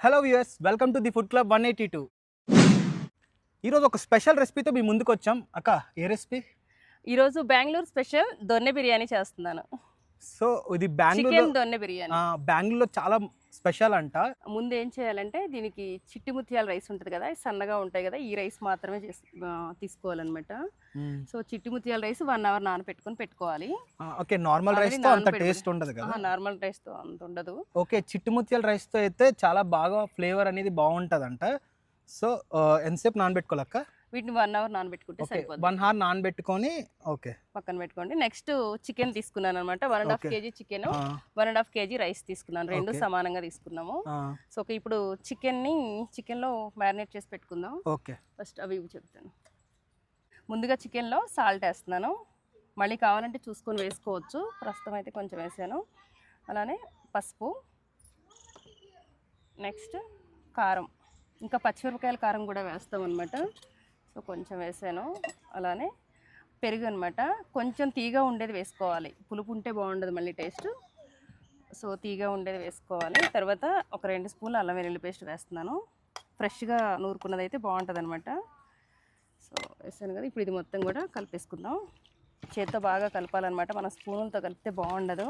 Hello viewers welcome to the food club one eighty two. ఈరోజు ఒక special రెసిపీతో మీ ముందుకు వచ్చాం అక్క ఏ రెసిపీ? ఈరోజు బెంగళూరు స్పెషల్ దొన్నె బిర్యానీ చేస్తున్నాను. సో ఇది ఆ, బెంగళూరులో చాలా స్పెషల్ అంట. ముందు ఏం చేయాలంటే దీనికి చిట్టి ముత్యాల రైస్ ఉంటుంది కదా సన్నగా ఉంటాయి కదా ఈ రైస్ మాత్రమే తీసుకోవాలన్నమాట. సో చిట్టి ముత్యాల రైస్ వన్ అవర్ నానబెట్టుకొని పెట్టుకోవాలి. ఓకే నార్మల్ Already రైస్తో అంత. టేస్ట్ ఉండదు కదా? నార్మల్ రైస్తో అంత ఉండదు. ఓకే చిట్టుముత్యాల రైస్తో అయితే చాలా బాగా ఫ్లేవర్ అనేది బాగుంటుందంట. సో ఎంతసేపు నానబెట్టుకోవాలక్క వీటిని వన్ అవర్ నానబెట్టుకుంటే సరిపోతుంది వన్ హార్ నానబెట్టుకొని ఓకే. పక్కన పెట్టుకోండి. నెక్స్ట్ చికెన్ తీసుకున్నాను అనమాట one and half. K G chicken one and half K G rice తీసుకున్నాను. రెండు. సమానంగా తీసుకున్నాము. సో ఇప్పుడు చికెన్ని చికెన్లో మ్యారినేట్ చేసి పెట్టుకుందాం. ఓకే. ఫస్ట్ అవి ఇవి చెప్తాను. ముందుగా చికెన్లో సాల్ట్ వేస్తున్నాను. మళ్ళీ కావాలంటే చూసుకొని వేసుకోవచ్చు. ప్రస్తుతం అయితే కొంచెం వేసాను. అలానే పసుపు. నెక్స్ట్ కారం. ఇంకా పచ్చిమిరపకాయల కారం కూడా వేస్తాం అనమాట సో కొంచెం వేసాను. అలానే పెరుగు అనమాట కొంచెం తీగా ఉండేది వేసుకోవాలి. పులుపు ఉంటే బాగుండదు మళ్ళీ టేస్ట్. సో తీగా ఉండేది వేసుకోవాలి. తర్వాత ఒక రెండు స్పూన్లు అల్లం వెల్లుల్లి పేస్ట్ వేస్తున్నాను. ఫ్రెష్గా నూరుకున్నది అయితే బాగుంటుంది అనమాట సో వేసాను కదా ఇప్పుడు ఇది మొత్తం కూడా కలిపేసుకుందాం. చేత్తో బాగా కలపాలన్నమాట. మన స్పూన్లతో కలిపితే బాగుండదు.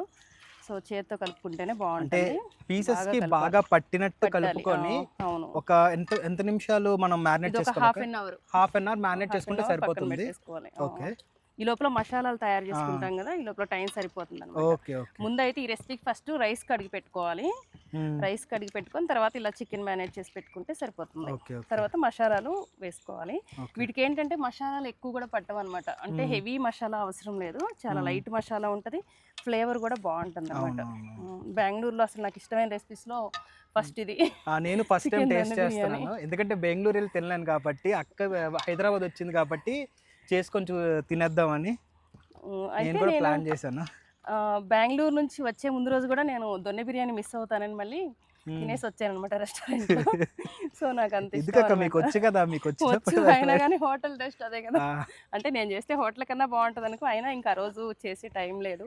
సో చేత్తో కలుపుకుంటేనే బాగుంటుంది. పీసెస్ బాగా కి. బాగా పట్టినట్టు. కలుపుకొని ఒక ఎంత ఎంత నిమిషాలు మనం మ్యారినేట్ ఒక హాఫ్ చేసుకోవాలి an hour half an hour marinate చేసుకుంటే సరిపోతుంది. ఓకే ఈ లోపల మసాలాలు తయారు చేసుకుంటాం కదా ఈ లోపల టైం సరిపోతుంది అనమాట ముందైతే ఈ రెసిపీకి ఫస్ట్ రైస్ కడిగి పెట్టుకోవాలి. రైస్ కడిగి పెట్టుకొని తర్వాత ఇలా చికెన్ మ్యారినేట్ చేసి పెట్టుకుంటే సరిపోతుంది. తర్వాత మసాలాలు వేసుకోవాలి. వీటికి ఏంటంటే మసాలాలు ఎక్కువ కూడా పట్టవు అనమాట అంటే. హెవీ మసాలా అవసరం లేదు. చాలా. లైట్ మసాలా ఉంటుంది. ఫ్లేవర్ కూడా బాగుంటుంది అనమాట. బెంగళూరులో అసలు నాకు ఇష్టమైన రెసిపీస్లో ఫస్ట్ ఇది. నేను ఫస్ట్ టైం టేస్ట్. చేస్తున్నాను. ఎందుకంటే బెంగళూరు వెళ్ళి తినలేను కాబట్టి అక్క హైదరాబాద్ వచ్చింది కాబట్టి చేసుకొని తినేద్దామని. నేను కూడా ప్లాన్ చేశాను. బెంగళూరు నుంచి వచ్చే ముందు రోజు కూడా నేను దొన్నె బిర్యానీ మిస్ అవుతానని మళ్ళీ. తినేసి వచ్చాను అనమాట రెస్టారెంట్ సో నాకు అంత వచ్చు కదా మీకు వచ్చు అయినా కానీ హోటల్ టేస్ట్ అదే కదా. అంటే నేను చేస్తే హోటల్ కన్నా బాగుంటుంది అనుకో అయినా ఇంకా రోజు చేసే టైం లేదు.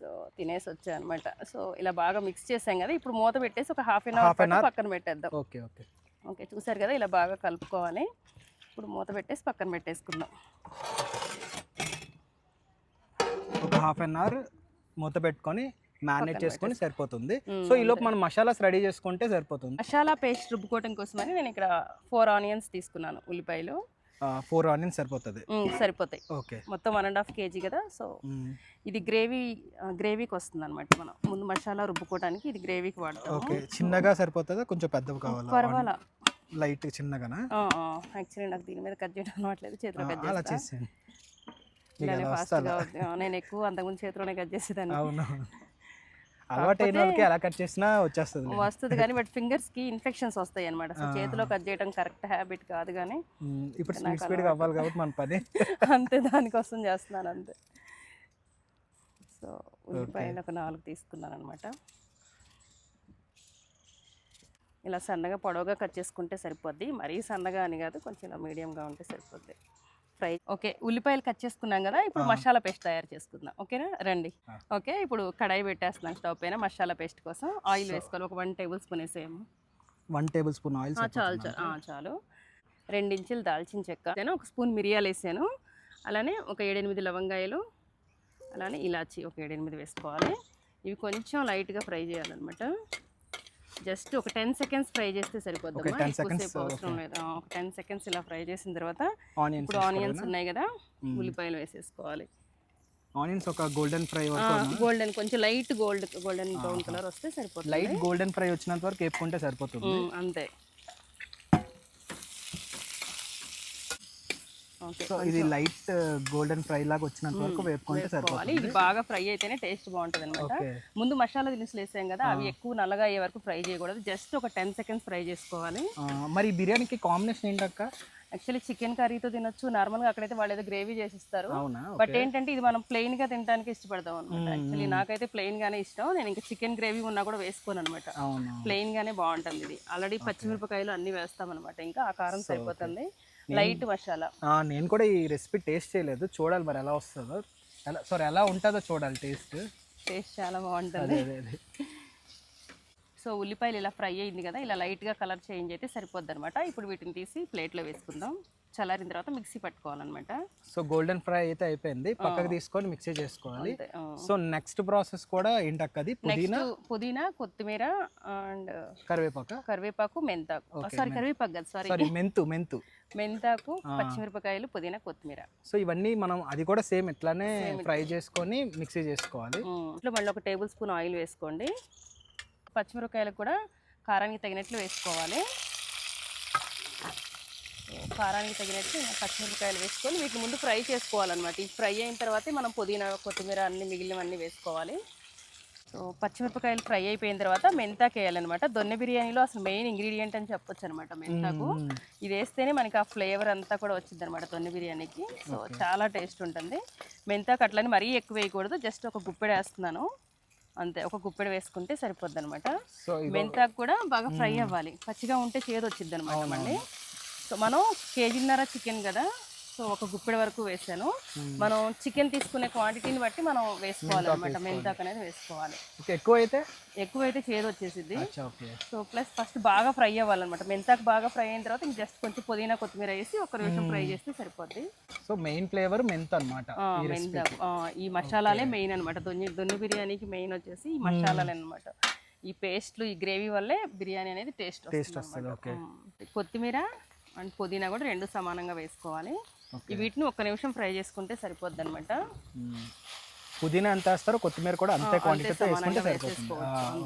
సో తినేసి వచ్చాను అనమాట సో ఇలా బాగా మిక్స్ చేసాం కదా ఇప్పుడు మూత పెట్టేసి ఒక హాఫ్ అన్ అవర్. పక్కన పెట్టేద్దాం. Okay okay. ఓకే చూసారు కదా ఇలా బాగా కలుపుకోవాలి. ఇప్పుడు మూత పెట్టేసి పక్కన పెట్టేసుకుందాం. ఒక హాఫ్ అన్ అవర్ మూత పెట్టుకొని మ్యారినేట్ చేసుకొని సరిపోతుంది. సో ఈ లోపు. మనం మసాలాస్ రెడీ చేసుకుంటే సరిపోతుంది. మసాలా పేస్ట్ రుబ్బుకోవడం కోసమని నేను ఇక్కడ ఫోర్ ఆనియన్స్ తీసుకున్నాను ఉల్లిపాయలు. ఫోర్ ఆనియన్స్ సరిపోతుంది. సరిపోతాయి. ఓకే మొత్తం one and half K G కదా సో మ్మ్. ఇది గ్రేవీ గ్రేవీకి వస్తుంది అనమాట మనం. ముందు మసాలా రుబ్బుకోవడానికి ఇది గ్రేవీకి వాడతాం ఓకే చిన్నగా సరిపోతుందా కొంచెం పెద్దవి కావాలా? పర్వాలా. లైట్ చిన్నగానా? యాక్చువల్లీ నాకు దీని మీద కట్ చేయడం అలవాట్లేదు చేతిలో కట్ అలా చేసేయండి. ఇలానే అలా. నేను ఎక్కువ అంతకుముందు చేతిలోనే కట్ చేసేదాన్ని. అవును. అలవాటు అయిన వాళ్ళకి ఎలా కట్ చేసినా వచ్చేస్తుంది వస్తుంది కానీ బట్ ఫింగర్స్కి ఇన్ఫెక్షన్స్ వస్తాయి అనమాట సో. చేతిలో కట్ చేయడం కరెక్ట్ హ్యాబిట్ కాదు కానీ. ఇప్పుడు స్పీడ్ అలవాటు. అవ్వాలి కాబట్టి మన పని. అంతే దానికోసం చేస్తున్నాను అంతే. సో ఉల్లిపాయలు ఒక నాలుగు తీసుకున్నాను అనమాట ఇలా సన్నగా పొడవుగా కట్ చేసుకుంటే సరిపోద్ది. మరీ సన్నగా అని కాదు కొంచెం ఇలా మీడియంగా ఉంటే సరిపోద్ది. Fry okay. ఉల్లిపాయలు కట్ చేసుకున్నాం కదా ఇప్పుడు. మసాలా పేస్ట్ తయారు చేసుకుందాం. ఓకేనా? రండి. ఓకే. ఇప్పుడు కడాయి పెట్టేస్తున్నాం స్టవ్ పైన మసాలా పేస్ట్ కోసం. ఆయిల్ వేసుకోవాలి. ఒక వన్ టేబుల్ స్పూన్ వేసేయము వన్ టేబుల్ స్పూన్ ఆయిల్ చాలు చాలు. చాలు. రెండించులు దాల్చిన చెక్క. నేను ఒక స్పూన్ మిరియాలు వేసాను. అలానే ఒక ఏడెనిమిది లవంగాయలు అలానే ఇలాచి ఒక ఏడెనిమిది వేసుకోవాలి. ఇవి కొంచెం లైట్గా ఫ్రై చేయాలన్నమాట. జస్ట్ ఒక టెన్ సెకండ్స్ ఫ్రై చేస్తే సరిపోద్ది Okay, 10 seconds, అవసరం. లేదు. ఒక టెన్ సెకండ్స్ ఇలా ఫ్రై చేసిన తర్వాత ఆనియన్స్ ఇప్పుడు ఆనియన్స్ ఉన్నాయి కదా ఉల్లిపాయలు వేసేసుకోవాలి. ఆనియన్స్ ఒక గోల్డెన్ ఫ్రై గోల్డెన్ కొంచెం light gold golden brown. Colour వస్తే సరిపోతుంది. లైట్ గోల్డెన్ ఫ్రై వచ్చినంత వరకు వేపుకుంటే సరిపోతుంది. అంతే. సో ఇది లైట్ గోల్డెన్ ఫ్రై లాగా వచ్చినంత వరకు మ్మ్. వేపుకుంటే వేసుకోవాలి ఇది బాగా ఫ్రై అయితేనే టేస్ట్ బాగుంటుంది అనమాట ముందు మసాలా దినుసులు వేసాం కదా అవి ఆ. ఎక్కువ నల్లగా అయ్యే వరకు ఫ్రై చేయకూడదు. జస్ట్ ఒక టెన్ సెకండ్స్ ఫ్రై చేసుకోవాలి. మరి బిర్యానీకి కాంబినేషన్ ఏంటక్క? యాక్చువల్లీ చికెన్ కర్రీతో తినొచ్చు. నార్మల్గా అక్కడైతే వాళ్ళు ఏదో గ్రేవీ చేసిస్తారు. బట్. ఏంటంటే ఇది మనం ప్లెయిన్గా తినడానికి ఇష్టపడతాం అనమాట. యాక్చువల్లీ నాకైతే ప్లెయిన్ గానే ఇష్టం. నేను ఇంకా చికెన్ గ్రేవీ ఉన్నా కూడా వేసుకోను అనమాట ప్లెయిన్ గానే బాగుంటుంది ఇది. ఆల్రెడీ పచ్చిమిరపకాయలు అన్ని వేస్తాం అనమాట ఇంకా ఆ కారం. సరిపోతుంది. లైట్ మసాలా. నేను కూడా ఈ రెసిపీ టేస్ట్ చేయలేదు. చూడాలి మరి ఎలా వస్తుందో. ఎలా సారీ ఎలా ఉంటుందో చూడాలి టేస్ట్. టేస్ట్ చాలా బాగుంటుంది. సో ఉల్లిపాయలు ఇలా ఫ్రై అయింది కదా ఇలా లైట్గా కలర్ చేంజ్ అయితే సరిపోద్ది అనమాట ఇప్పుడు వీటిని తీసి ప్లేట్లో వేసుకుందాం. చల్లారిన తర్వాత మిక్సీ పట్టుకోవాలన్నమాట. సో గోల్డెన్ ఫ్రై అయితే అయిపోయింది. పక్కకు తీసుకొని మిక్సీ చేసుకోవాలి. సో నెక్స్ట్ ప్రాసెస్ కూడా ఏంటక్కది? పుదీనా? పుదీనా కొత్తిమీర అండ్ కరివేపాక? కరివేపాకు మెంతాకు. సారీ కరివేపాకు కదా సారీ సారీ మెంతు మెంతు. మెంతాకు. పచ్చిమిరపకాయలు పుదీనా కొత్తిమీర. సో ఇవన్నీ మనం అది కూడా సేమ్ ఇట్లానే ఫ్రై చేసుకొని మిక్సీ చేసుకోవాలి. ఇట్లా మళ్ళీ ఒక టేబుల్ స్పూన్ ఆయిల్ వేసుకోండి. పచ్చిమిరపకాయలు కూడా కారానికి తగినట్లు వేసుకోవాలి. కారానికి తగినట్టు పచ్చిమిరపకాయలు వేసుకొని వీటిని ముందు ఫ్రై చేసుకోవాలన్నమాట. ఈ ఫ్రై అయిన తర్వాతే మనం పుదీనా కొత్తిమీర అన్ని మిగిలినవన్నీ వేసుకోవాలి. సో పచ్చిమిరపకాయలు ఫ్రై అయిపోయిన తర్వాత మెంతాకు వేయాలన్నమాట. దొన్నె బిర్యానీలో అసలు మెయిన్ ఇంగ్రీడియంట్ అని చెప్పొచ్చు అనమాట మెంతాకు. ఇది వేస్తేనే మనకి ఆ ఫ్లేవర్ అంతా కూడా వచ్చింది అనమాట దొన్నె బిర్యానీకి. సో చాలా టేస్ట్ ఉంటుంది. మెంతాకు అట్లని మరీ ఎక్కువ వేయకూడదు. జస్ట్ ఒక గుప్పెడు వేస్తున్నాను. అంతే ఒక గుప్పెడు వేసుకుంటే సరిపోద్ది అనమాట మెంతాకు కూడా బాగా ఫ్రై అవ్వాలి. పచ్చిగా ఉంటే చేదు వచ్చింది అనమాట మళ్ళీ. సో మనం కేజీన్నర చికెన్ కదా. సో ఒక గుప్పెడు వరకు వేసాను. మనం చికెన్ తీసుకునే క్వాంటిటీని బట్టి మనం వేసుకోవాలన్నమాట మెంతాకు అనేది వేసుకోవాలి. ఎక్కువ అయితే ఎక్కువ అయితే చేదు ఓకే. సో ప్లస్ ఫస్ట్ బాగా ఫ్రై అవ్వాలన్నమాట. మెంతాకు బాగా ఫ్రై అయిన తర్వాత ఇంక జస్ట్ కొంచెం పుదీనా కొత్తిమీర వేసి ఒక నిమిషం ఫ్రై చేస్తే సరిపోద్ది. సో మెయిన్ ఫ్లేవర్ మెంత్ అనమాట ఈ మసాలాలే మెయిన్ అనమాట దొన్ని దొన్ని బిర్యానీకి మెయిన్ వచ్చేసి ఈ మసాలాలే అనమాట ఈ పేస్ట్లు ఈ గ్రేవీ వల్లే బిర్యానీ అనేది టేస్ట్ టేస్ట్ వస్తుంది ఓకే. కొత్తిమీర అండ్ పుదీనా కూడా రెండు సమానంగా వేసుకోవాలి. వీటిని ఒక్క నిమిషం ఫ్రై చేసుకుంటే సరిపోద్ది అనమాట పుదీనా ఎంత వేస్తారో కొత్తిమీర కూడా అంతే క్వాంటిటీతో వేసుకుంటే సరిపోతుంది.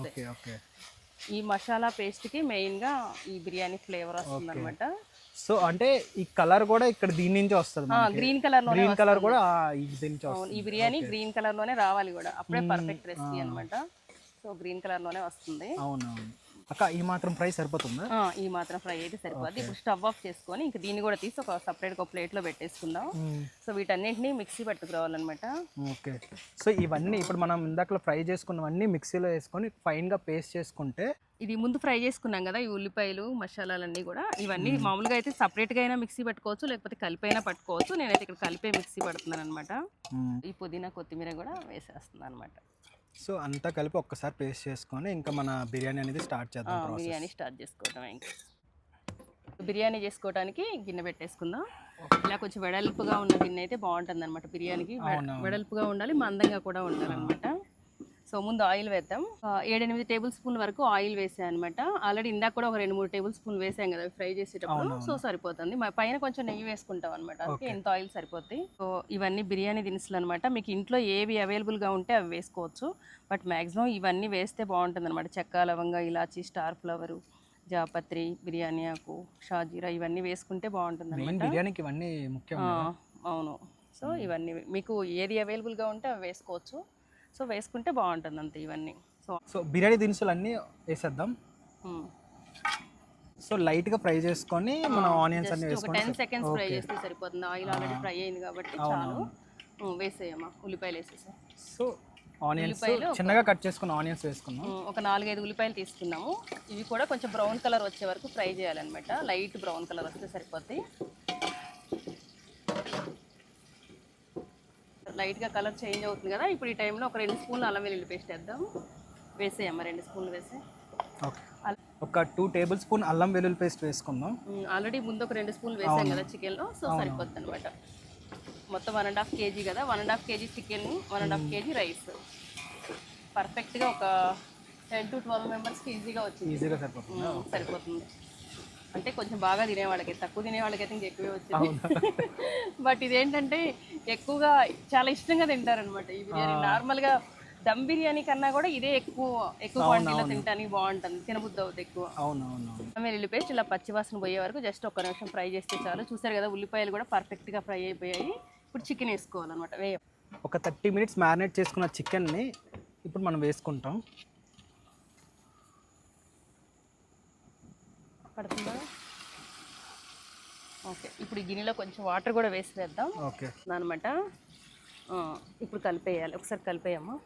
Okay okay. ఈ మసాలా పేస్ట్కి మెయిన్గా ఈ బిర్యానీ ఫ్లేవర్ వస్తుంది అనమాట సో అంటే ఈ కలర్ కూడా ఇక్కడ దీని నుంచి వస్తుంది గ్రీన్ కలర్ గ్రీన్ కలర్ కూడా దీని నుంచి ఈ బిర్యానీ గ్రీన్ కలర్లోనే రావాలి కూడా. అప్పుడే పర్ఫెక్ట్ రెసిపీ అన్నమాట. సో గ్రీన్ కలర్లోనే వస్తుంది. అవునవును. అక్క ఈ మాత్రం ఫ్రై సరిపోతుందా? ఈ మాత్రం ఫ్రై అయితే సరిపోద్ది ఇప్పుడు స్టవ్ ఆఫ్ చేసుకొని ఇంక దీన్ని కూడా తీసి ఒక సపరేట్ ఒక ప్లేట్లో పెట్టేసుకుందాం. సో వీటన్నిటిని మిక్సీ పట్టుకురావాలన్నమాట. ఓకే. సో ఇవన్నీ ఇప్పుడు మనం ఇందాకలో ఫ్రై చేసుకున్నవన్నీ మిక్సీలో వేసుకొని ఫైన్గా పేస్ట్ చేసుకుంటే ఇది ముందు ఫ్రై చేసుకున్నాం కదా ఈ ఉల్లిపాయలు మసాలాలన్నీ కూడా. ఇవన్నీ మామూలుగా అయితే సపరేట్గా అయినా మిక్సీ పట్టుకోవచ్చు లేకపోతే కలిపైనా పట్టుకోవచ్చు. నేనైతే ఇక్కడ కలిపే మిక్సీ పడుతున్నాను అనమాట. ఈ పుదీనా కొత్తిమీర కూడా వేసేస్తున్నాను అనమాట సో అంతా కలిపి ఒక్కసారి పేస్ట్ చేసుకొని ఇంకా మన బిర్యానీ అనేది స్టార్ట్ చేద్దాం బిర్యానీ స్టార్ట్ చేసుకోవడం ఇంకా. బిర్యానీ చేసుకోవడానికి గిన్నె పెట్టేసుకుందాం. ఇలా కొంచెం వెడల్పుగా ఉన్న గిన్నె అయితే బాగుంటుంది అనమాట బిర్యానీకి. వెడల్పుగా ఉండాలి మందంగా కూడా ఉండాలన్నమాట. సో ముందు ఆయిల్ వేద్దాం. ఏడెనిమిది టేబుల్ స్పూన్ వరకు ఆయిల్ వేసాను అనమాట ఆల్రెడీ ఇందాక కూడా ఒక రెండు మూడు టేబుల్ స్పూన్ వేసాం కదా ఫ్రై చేసేటప్పుడు. సో సరిపోతుంది. మా పైన కొంచెం నెయ్యి వేసుకుంటాం అనమాట అందుకే ఎంత ఆయిల్ సరిపోద్ది. సో ఇవన్నీ బిర్యానీ దినుసులు అనమాట మీకు ఇంట్లో ఏవి అవైలబుల్గా ఉంటే అవి వేసుకోవచ్చు. బట్ మ్యాక్సిమం ఇవన్నీ వేస్తే బాగుంటుంది అనమాట చెక్క లవంగ ఇలాచి స్టార్ ఫ్లవరు జాపత్రి బిర్యానీ ఆకు షాజీరా ఇవన్నీ వేసుకుంటే బాగుంటుంది అనమాట బిర్యానీకి ఇవన్నీ ముఖ్యం అవును. సో ఇవన్నీ మీకు ఏది అవైలబుల్గా ఉంటే అవి వేసుకోవచ్చు. సో వేసుకుంటే బాగుంటుంది అంతే ఇవన్నీ. సో సో బిర్యానీ దినుసులు అన్నీ వేసేద్దాం. సో లైట్గా ఫ్రై చేసుకొని మనం ఆనియన్స్ అన్ని వేసుకొని టెన్ సెకండ్స్ ఫ్రై చేస్తే సరిపోతుంది. ఆయిల్ ఆల్రెడీ ఫ్రై అయింది కాబట్టి చాలు. వేసేయమ్మా. ఉల్లిపాయలు వేసేసాం. సో ఆనియన్స్ చిన్నగా కట్ చేసుకున్న ఆనియన్స్ వేసుకున్నాం ఒక నాలుగైదు ఉల్లిపాయలు తీసుకున్నాము. ఇవి కూడా కొంచెం బ్రౌన్ కలర్ వచ్చే వరకు ఫ్రై చేయాలన్నమాట. లైట్ బ్రౌన్ కలర్ వస్తే సరిపోద్ది. లైట్గా కలర్ చేంజ్ అవుతుంది కదా ఇప్పుడు ఈ టైంలో ఒక రెండు స్పూన్లు అల్లం వెల్లుల్లి పేస్ట్ వేద్దాం వేసేయమ్మా రెండు స్పూన్లు వేసే. ఓకే. ఒక టూ టేబుల్ స్పూన్ అల్లం వెల్లుల్లి పేస్ట్ వేసుకుందాం. ఆల్రెడీ ముందు ఒక రెండు స్పూన్లు వేసాం కదా చికెన్లో సో సరిపోద్ది అనమాట మొత్తం వన్ అండ్ హాఫ్ కేజీ కదా one and half KG chicken one and half KG rice. పర్ఫెక్ట్గా ఒక టెన్ టు ట్వెల్వ్ మెంబర్స్కి ఈజీగా వచ్చింది. ఈజీగా సరిపోతుంది? సరిపోతుంది. అంటే కొంచెం బాగా తినే వాళ్ళకి తక్కువ తినే వాళ్ళకైతే ఇంక ఎక్కువే వచ్చింది. బట్ ఇదేంటంటే ఎక్కువగా చాలా ఇష్టంగా తింటారనమాట ఈ బిర్యానీ. నార్మల్గా దమ్ బిర్యానీ కన్నా కూడా ఇదే ఎక్కువ ఎక్కువ క్వాంటిటీలో తినడానికి బాగుంటుంది తినబుద్ధి అవుతుంది ఎక్కువ. అవునవును వెల్లుల్లి పేస్ట్ ఇలా పచ్చివాసన పోయే వరకు జస్ట్ ఒక నిమిషం ఫ్రై చేస్తే చాలు. చూసారు కదా ఉల్లిపాయలు కూడా పర్ఫెక్ట్గా ఫ్రై అయిపోయాయి. ఇప్పుడు చికెన్ వేసుకోవాలన్నమాట వేయ. ఒక థర్టీ మినిట్స్ మ్యారినేట్ చేసుకున్న చికెన్ని ఇప్పుడు మనం వేసుకుంటాం. పడుతుందా? ఓకే ఇప్పుడు గిన్నెలో కొంచెం వాటర్ కూడా వేసి వేద్దాం. ఓకే. అనమాట ఇప్పుడు కలిపేయాలి. ఒకసారి కలిపేయమ్మా.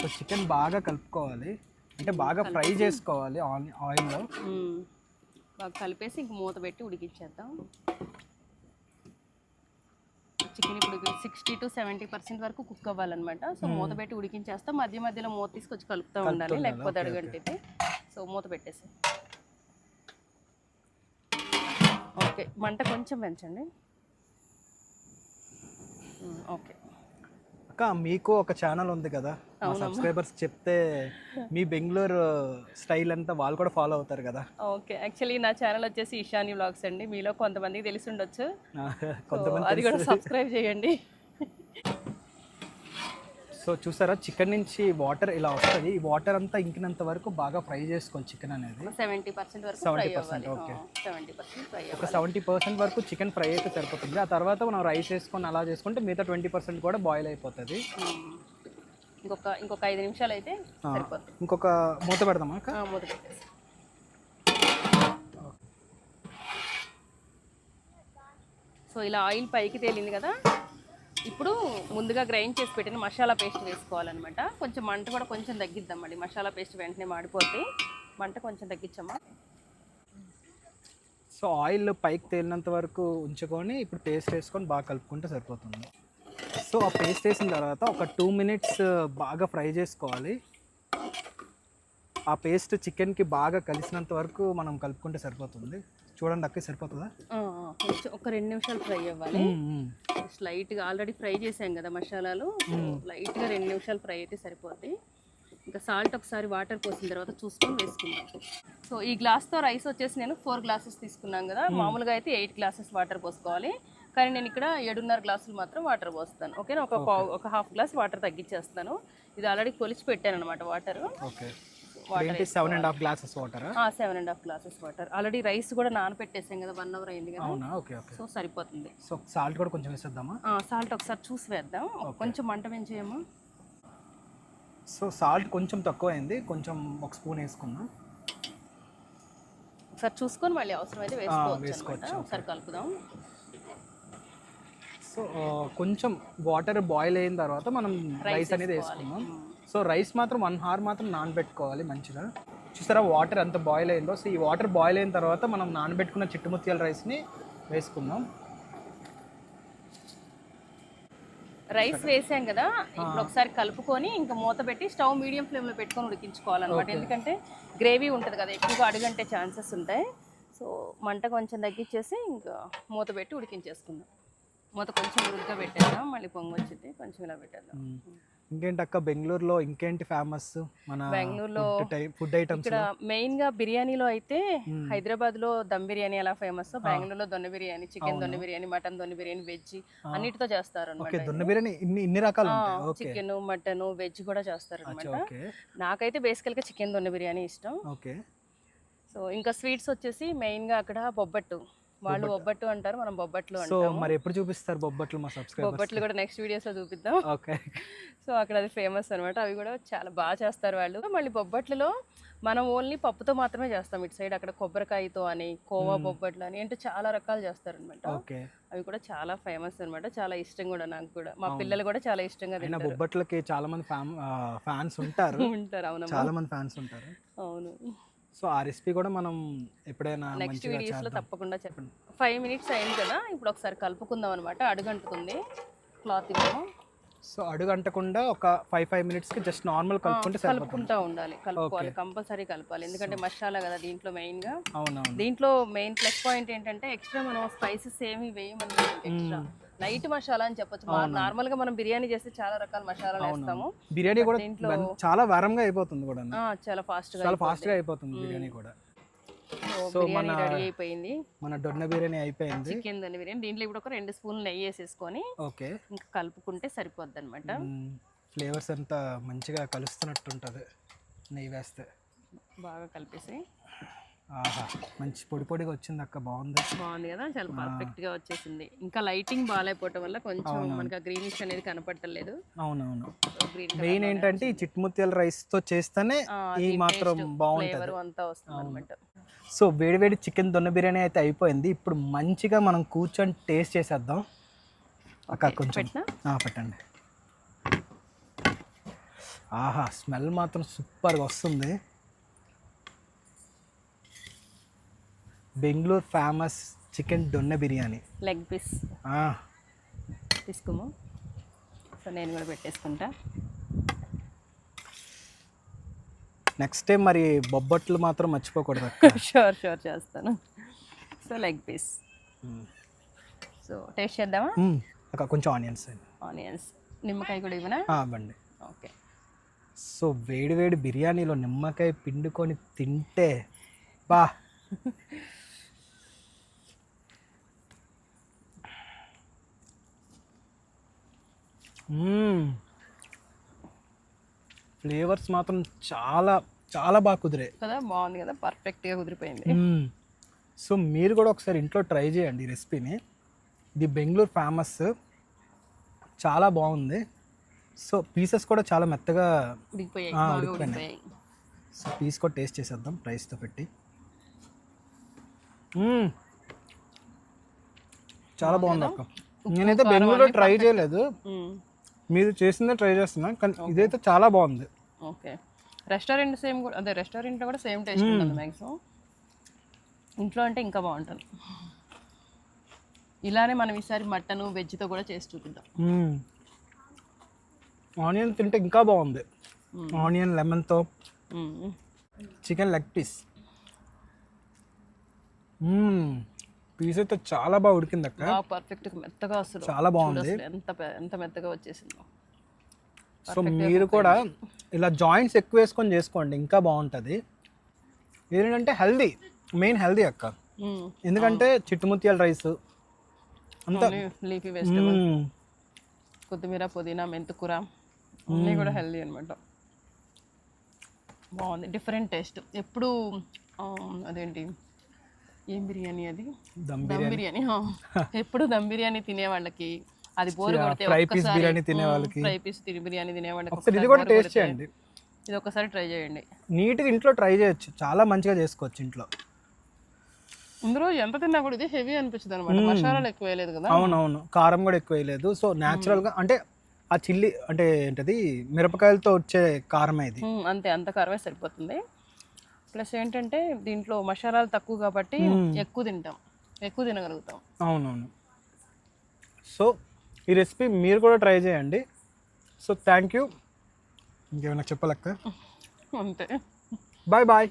సో చికెన్ బాగా కలుపుకోవాలి. అంటే బాగా ఫ్రై చేసుకోవాలి ఆయిల్లో. బాగా కలిపేసి ఇంక మూత పెట్టి ఉడికించేద్దాం. చికెన్ ఇప్పుడు సిక్స్టీ టు సెవెంటీ పర్సెంట్ వరకు కుక్ అవ్వాలన్నమాట. సో మూత పెట్టి ఉడికించేస్తాం. మధ్య మధ్యలో మూత తీసుకొచ్చి కలుపుతూ ఉండాలి. లేకపోతే ఓకే, అడుగంటిది. సో మూత పెట్టేసి. ఓకే మంట కొంచెం పెంచండి. ఓకే. అక్క మీకు ఒక ఛానల్ ఉంది కదా. సబ్స్క్రైబర్స్ చెప్తే మీ బెంగళూరు స్టైల్ అంతా వాళ్ళు కూడా ఫాలో అవుతారు కదా. ఓకే యాక్చువల్లీ నా ఛానల్ వచ్చేసి ఈశాని వ్లాగ్స్ అండి. మీలో కొంతమందికి తెలిసి ఉండొచ్చు. కొంతమంది అది కూడా. సబ్స్క్రైబ్ చేయండి. సో చూసారా చికెన్ నుంచి వాటర్ ఇలా వస్తుంది. ఈ వాటర్ అంతా ఇంకినంత వరకు బాగా ఫ్రై చేసుకోవాలి చికెన్ అనేది. సెవెంటీ పర్సెంట్ వరకు 70% ఫ్రై అవ్వాలి. okay. సెవెంటీ పర్సెంట్ ఫ్రై ఒక సెవెంటీ పర్సెంట్ వరకు చికెన్ ఫ్రై అయితే సరిపోతుంది. ఆ తర్వాత మనం రైస్ వేసుకొని అలా చేసుకుంటే మిగతా ట్వంటీ పర్సెంట్ కూడా బాయిల్ అయిపోతుంది. ఇంకొక ఇంకొక ఐదు నిమిషాలు అయితే. సరిపోతుంది. ఇంకొక మూత పెడదామా మూత పెట్టేసి. సో ఇలా ఆయిల్ పైకి తేలింది కదా? ఇప్పుడు ముందుగా గ్రైండ్ చేసి పెట్టిన మసాలా పేస్ట్ వేసుకోవాలన్నమాట. కొంచెం మంట కూడా కొంచెం తగ్గిద్దాం మసాలా పేస్ట్ వెంటనే మాడిపోతే మంట కొంచెం తగ్గించమ్మా. సో ఆయిల్ పైకి తేలినంత వరకు ఉంచుకొని ఇప్పుడు పేస్ట్ వేసుకొని బాగా కలుపుకుంటే సరిపోతుంది. సో ఆ పేస్ట్ వేసిన తర్వాత ఒక టూ మినిట్స్ బాగా ఫ్రై చేసుకోవాలి. ఆ పేస్ట్ చికెన్కి బాగా కలిసినంత వరకు మనం కలుపుకుంటే సరిపోతుంది. చూడండి అక్క సరిపోతుందా? ఒక రెండు నిమిషాలు ఫ్రై అవ్వాలి. జస్ట్ లైట్గా ఆల్రెడీ ఫ్రై చేసాం కదా మసాలాలు. లైట్గా రెండు నిమిషాలు ఫ్రై అయితే సరిపోద్ది. ఇంకా సాల్ట్ ఒకసారి వాటర్ పోసిన తర్వాత చూసుకొని వేసుకుందాం. సో ఈ గ్లాస్తో రైస్ వచ్చేసి నేను ఫోర్ గ్లాసెస్ తీసుకున్నాం కదా. మామూలుగా అయితే ఎయిట్ గ్లాసెస్ వాటర్ పోసుకోవాలి. కానీ నేను ఇక్కడ ఏడున్నర గ్లాసులు మాత్రం వాటర్ పోస్తాను. ఓకేనా ఒక పావు ఒక హాఫ్ గ్లాస్ వాటర్ తగ్గించేస్తాను. ఇది ఆల్రెడీ కొలిచి పెట్టాను అనమాట వాటర్ ఓకే ఏంటి seven and half glasses వాటరా seven and half glasses water already rice కూడా నానపెట్టేసాం కదా వన్ అవర్ అయింది కదా. అవునా? Okay okay. సో సరిపోతుంది. సో సాల్ట్ కూడా కొంచెం వేసేద్దామా? సాల్ట్ ఒకసారి చూసి వేద్దాం. కొంచెం మంట పెంచేయమ్మా సో సాల్ట్ కొంచెం తక్కువ అయింది కొంచెం ఒక స్పూన్ వేసుకుందాం. ఒకసారి చూసుకొని మళ్ళీ అవసరమైతే వేసుకోవచ్చు వేసుకోవచ్చు. ఒకసారి కలుపుదాం. సో కొంచెం వాటర్ బాయిల్ అయిన తర్వాత మనం రైస్ అనేది వేసుకుందాం. సో రైస్ మాత్రం వన్ హార్ మాత్రం నానబెట్టుకోవాలి మంచిగా. చూసారా వాటర్ ఎంత బాయిల్ అయిందో? సో ఈ వాటర్ బాయిల్ అయిన తర్వాత మనం నానబెట్టుకున్న చిట్టుముత్యాల రైస్ని వేసుకుందాం. రైస్ వేసాం కదా ఇప్పుడు ఒకసారి కలుపుకొని ఇంకా మూత పెట్టి స్టవ్ మీడియం ఫ్లేమ్లో పెట్టుకొని ఉడికించుకోవాలన్నమాట. ఎందుకంటే గ్రేవీ ఉంటుంది కదా ఎక్కువగా అడుగంటే ఛాన్సెస్ ఉంటాయి. సో మంట కొంచెం తగ్గించేసి ఇంకా మూత పెట్టి ఉడికించేసుకుందాం. మూత కొంచెం ఉడుగ్గా పెట్టేద్దాం మళ్ళీ పొంగు వచ్చింది కొంచెం ఇలా పెట్టేద్దాం. ఇంకేంటి అక్క? బెంగళూరులో ఇంకేంటి ఫేమస్ మన బెంగళూరులో ఫుడ్ ఐటమ్స్ ఇక్కడ మెయిన్గా బిర్యానీలో అయితే హైదరాబాద్లో దమ్ బిర్యానీ ఎలా ఫేమస్ బెంగళూరులో donne biryani chicken donne biryani mutton donne biryani veg అన్నిటితో చేస్తారు అనమాట దొన్న బిర్యానీ ఇన్ని ఇన్ని రకాలు చికెన్ మటన్ వెజ్ కూడా చేస్తారు అనమాట నాకైతే బేసికల్గా చికెన్ దొన్న బిర్యానీ ఇష్టం. ఓకే. సో ఇంకా స్వీట్స్ వచ్చేసి మెయిన్గా అక్కడ బొబ్బట్టు. వాళ్ళు బొబ్బట్టు అంటారు మనం బొబ్బట్లు సో మరి ఎప్పుడు చూపిస్తారు బొబ్బట్లు మా సబ్స్క్రైబర్స్ బొబ్బట్లు కూడా నెక్స్ట్ వీడియోస్లో చూపిద్దాం. ఓకే. సో అక్కడ అది ఫేమస్ అనమాట అవి కూడా చాలా బాగా చేస్తారు వాళ్ళు. మళ్ళీ బొబ్బట్లలో మనం ఓన్లీ పప్పుతో మాత్రమే చేస్తాం. ఇటు సైడ్ అక్కడ కొబ్బరికాయతో అని కోవా బొబ్బట్లు అని అంటే చాలా రకాలు చేస్తారు అనమాట ఓకే. అవి కూడా చాలా ఫేమస్ అన్నమాట. చాలా ఇష్టం కూడా నాకు కూడా. మా పిల్లలు కూడా చాలా ఇష్టంగా తింటారు. బొబ్బట్లకి చాలా మంది ఫ్యాన్స్ ఉంటారు. ఉంటారు అవునమ్మా. చాలా మంది ఫ్యాన్స్ ఉంటారు. అవును. సో ఆ రెసిపీ కూడా మనం ఎప్పుడైనా నెక్స్ట్ మంచిగా వీడియోస్లో చేద్దాం. తప్పకుండా చెప్పండి. ఫైవ్ మినిట్స్ అయింది కదా ఇప్పుడు ఒకసారి కలుపుకుందాం అనమాట అడుగంటుకుంది క్లాత్ ఇవ్వము సో అడుగు అంటకుండా ఒక ఫైవ్ ఫైవ్ మినిట్స్కి జస్ట్ నార్మల్ కలుపుకుంటే కలుపుకుంటా ఉండాలి. కలుపుకోవాలి కంపల్సరీ కలపాలి. ఎందుకంటే మసాలా కదా దీంట్లో మెయిన్గా. అవునవును. దీంట్లో మెయిన్ ప్లస్ పాయింట్ ఏంటంటే ఎక్స్ట్రా మనం స్పైసెస్ ఏమి వేయమని ఎక్స్ట్రా లైట్ మసాలా అని చెప్పొచ్చు. నార్మల్గా మనం బిర్యానీ చేస్తే చాలా రకాల మసాలాలు వేస్తాము. బిర్యానీ కూడా బన్- చాలా వారంగా అయిపోతుంది కూడా ఆ, చాలా ఫాస్ట్గా చాలా ఫాస్ట్గా అయిపోతుంది బిర్యానీ కూడా. సో బిర్యానీ రెడీ అయిపోయింది. మన దొన్న బిర్యానీ అయిపోయింది. చికెన్ దాని బిర్యానీ దీంట్లో ఇప్పుడు ఒక రెండు స్పూన్లు నెయ్యి వేసేసుకొని ఓకే. ఇంకా కలుపుకుంటే సరిపోద్ది అనమాట ఫ్లేవర్స్ అంతా మంచిగా కలుస్తున్నట్టు ఉంటుంది నెయ్యి వేస్తే. బాగా కలిపేసి ఆహా మంచి పొడి పొడిగా వచ్చింది అక్క బాగుంది. బాగుంది కదా చాలా పర్ఫెక్ట్గా వచ్చేసింది. ఇంకా లైటింగ్ బాగాలేకపోవటం వల్ల కొంచెం మనకి ఆ గ్రీనిష్ అనేది కనపడలేదు అవునవును. మెయిన్ ఏంటంటే ఈ చిట్టుముత్యాల రైస్తో చేస్తేనే ఈ మాత్రం బాగుంటది. అంతా వస్తుంది అనమాట సో వేడివేడి చికెన్ దొన్న బిర్యానీ అయితే అయిపోయింది. ఇప్పుడు మంచిగా మనం కూర్చొని టేస్ట్ చేసేద్దాం. అక్క కొంచెం. పెట్టండి. ఆహా స్మెల్ మాత్రం సూపర్గా వస్తుంది. Bengaluru famous chicken donne biryani. Leg piece. తీసుకోము. సో నేను కూడా పెట్టేసుకుంటా. నెక్స్ట్ టైం మరి బొబ్బట్లు మాత్రం మర్చిపోకూడదు షూర్ షూర్ చేస్తాను. So leg piece. So taste చేద్దామా. అక్క కొంచెం ఆనియన్స్ ఆనియన్స్. నిమ్మకాయ కూడా ఇవ్వనా? ఇవ్వండి. ఓకే. సో వేడి వేడి బిర్యానీలో నిమ్మకాయ పిండుకొని తింటే బా. ఫ్లేవర్స్ మాత్రం చాలా చాలా బాగా కుదిరాయి. కదా బాగుంది కదా పర్ఫెక్ట్గా కుదిరిపోయింది. సో మీరు కూడా ఒకసారి ఇంట్లో ట్రై చేయండి ఈ రెసిపీని. ఇది బెంగళూరు ఫేమస్. చాలా బాగుంది. సో పీసెస్ కూడా చాలా మెత్తగా ఉడికిపోయినాయి. సో పీస్ కూడా టేస్ట్ చేసేద్దాం ప్రైస్తో పెట్టి. చాలా బాగుంది అక్క. నేనైతే బెంగళూరులో ట్రై చేయలేదు. మీరు చేసిందే ట్రై చేస్తున్నా కానీ ఇదైతే చాలా బాగుంది. ఓకే. రెస్టారెంట్ సేమ్ కూడా అదే రెస్టారెంట్లో కూడా సేమ్ టేస్ట్ ఉంటుంది మ్యాక్సిమం ఇంట్లో అంటే ఇంకా బాగుంటుంది. ఇలానే మనం ఈసారి మటన్ వెజ్తో కూడా చేసి చూపిద్దాం. ఆనియన్ తింటే ఇంకా బాగుంది. ఆనియన్ లెమన్తో. చికెన్ లెగ్ పీస్ పీస్ అయితే చాలా బాగా ఉడికింది అక్క పర్ఫెక్ట్ మెత్తగా వస్తుంది చాలా బాగుంది. ఎంత ఎంత మెత్తగా వచ్చేసిందో. సో మీరు కూడా ఇలా జాయింట్స్ ఎక్కువ వేసుకొని చేసుకోండి ఇంకా బాగుంటుంది. ఏంటంటే హెల్దీ మెయిన్ హెల్దీ అక్క. ఎందుకంటే చిట్టుముత్యాల రైస్ అంతా లీఫీ వెజిటబుల్. కొత్తిమీర పుదీనా మెంతుకూర అన్నీ కూడా హెల్దీ అనమాట బాగుంది. Different taste. ఎప్పుడు అదేంటి? ఏం బిర్యానీ అది? దమ్ బిర్యానీ. ఎప్పుడు దమ్ బిర్యానీ తినే వాళ్ళకి అది బోరు కొడితే ఫ్రై పీస్ బిర్యానీ తినే వాళ్ళకి ఫ్రై పీస్ బిర్యానీ తినే వాళ్ళకి ఒకసారి ఇది కూడా టేస్ట్ చేయండి. ఇది ఒకసారి ట్రై చేయండి. నీట్గా ఇంట్లో ట్రై చేయొచ్చు. చాలా మంచిగా చేసుకోవచ్చు ఇంట్లో. ఇందులో ఎంత తిన్నా కూడా ఇది హెవీ అనిపిస్తుంది అనమాట మసాలాలు ఎక్కువ వేయలేదు కదా? అవునవును. కారం కూడా ఎక్కువ వేయలేదు. సో న్యాచురల్గా అంటే ఆ చిల్లి అంటే ఏంటది? మిరపకాయలతో వచ్చే కారమే ఇది. అంతే. అంత కారమే సరిపోతుంది. ప్లస్ ఏంటంటే దీంట్లో మసాలాలు తక్కువ కాబట్టి ఎక్కువ తింటాం. ఎక్కువ తినగలుగుతాం. అవునవును. సో ఈ రెసిపీ మీరు కూడా ట్రై చేయండి. సో థ్యాంక్ యూ ఇంకేమైనా చెప్పాలక్క? అంతే. Bye bye